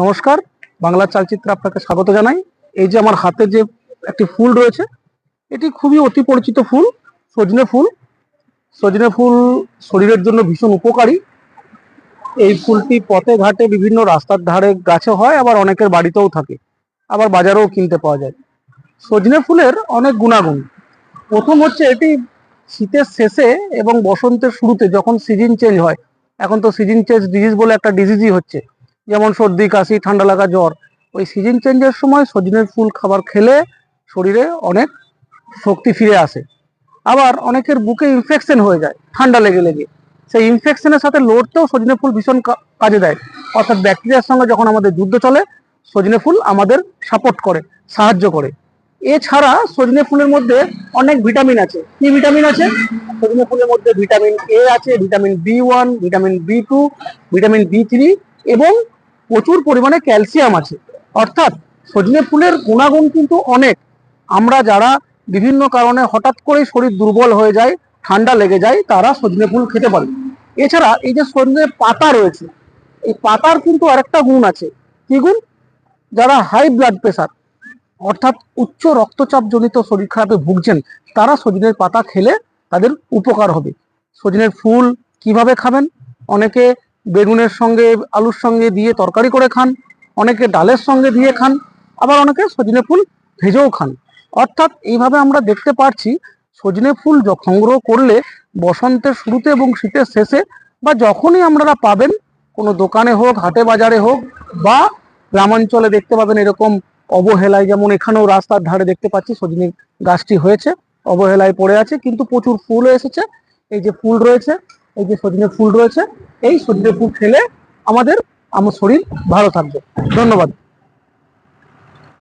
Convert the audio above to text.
নমস্কার, বাংলা চালচিত্রে আপনাকে স্বাগত জানাই। এই যে আমার হাতে যে একটি ফুল রয়েছে, এটি খুবই অতি পরিচিত ফুল, সজনে ফুল। সজনে ফুল শরীরের জন্য ভীষণ উপকারী। এই ফুলটি পথে ঘাটে বিভিন্ন রাস্তার ধারে গাছে হয়, আবার অনেকের বাড়িতেও থাকে, আবার বাজারেও কিনতে পাওয়া যায়। সজনে ফুলের অনেক গুণাগুণ। প্রথম হচ্ছে এটি শীতের শেষে এবং বসন্তের শুরুতে যখন সিজন চেঞ্জ হয়, এখন তো সিজন চেঞ্জ ডিজিজ বলে একটা ডিজিজই হচ্ছে। যেমন সর্দি, কাশি, ঠান্ডা লাগা, জ্বর, ওই সিজন চেঞ্জের সময় সজনের ফুল খাবার খেলে শরীরে অনেক শক্তি ফিরে আসে। আবার অনেকের বুকে ইনফেকশন হয়ে যায়, ঠান্ডা লেগে লেগে। সেই ইনফেকশনের সাথে লড়তেও সজনে ফুল ভীষণ কাজে দেয়। অর্থাৎ ব্যাকটেরিয়ার সঙ্গে যখন আমাদের যুদ্ধ চলে সজনে ফুল আমাদের সাপোর্ট করে, সাহায্য করে। এছাড়া সজনে ফুলের মধ্যে অনেক ভিটামিন আছে। কি ভিটামিন আছে? সজনে ফুলের মধ্যে ভিটামিন এ আছে vitamin B one vitamin B two vitamin B three এবং প্রচুর পরিমাণে ক্যালসিয়াম আছে। অর্থাৎ সজনে ফুলের গুণাগুণ কিন্তু অনেক। আমরা যারা বিভিন্ন কারণে হঠাৎ করে শরীর দুর্বল হয়ে যায়, ঠান্ডা লেগে যায়, তারা সজনে ফুল খেতে পারে। এছাড়া এই যে সজনে পাতা রয়েছে, এই পাতার কিন্তু আরেকটা গুণ আছে। কি গুণ? যারা হাই ব্লাড প্রেশার অর্থাৎ উচ্চ রক্তচাপ জনিত শরীর খারাপে ভুগছেন, তারা সজনের পাতা খেলে তাদের উপকার হবে। সজনের ফুল কীভাবে খাবেন? অনেকে বেগুনের সঙ্গে, আলুর সঙ্গে দিয়ে তরকারি করে খান, অনেকে ডালের সঙ্গে দিয়ে খান, আবার অনেকে সজনে ফুল ভেজেও খান। অর্থাৎ এইভাবে আমরা দেখতে পারছি, সজনে ফুল সংগ্রহ করলে বসন্তের শুরুতে এবং শীতের শেষে বা যখনই আপনারা পাবেন, কোনো দোকানে হোক, হাটে বাজারে হোক, বা গ্রামাঞ্চলে দেখতে পাবেন এরকম অবহেলায়, যেমন এখানেও রাস্তার ধারে দেখতে পাচ্ছি সজনে গাছটি হয়েছে, অবহেলায় পড়ে আছে, কিন্তু প্রচুর ফুলও এসেছে। এই যে ফুল রয়েছে, এই যে সজনে ফুল রয়েছে এই সূর্যের ফুল খেলে আমাদের আমার শরীর ভালো থাকবে। ধন্যবাদ।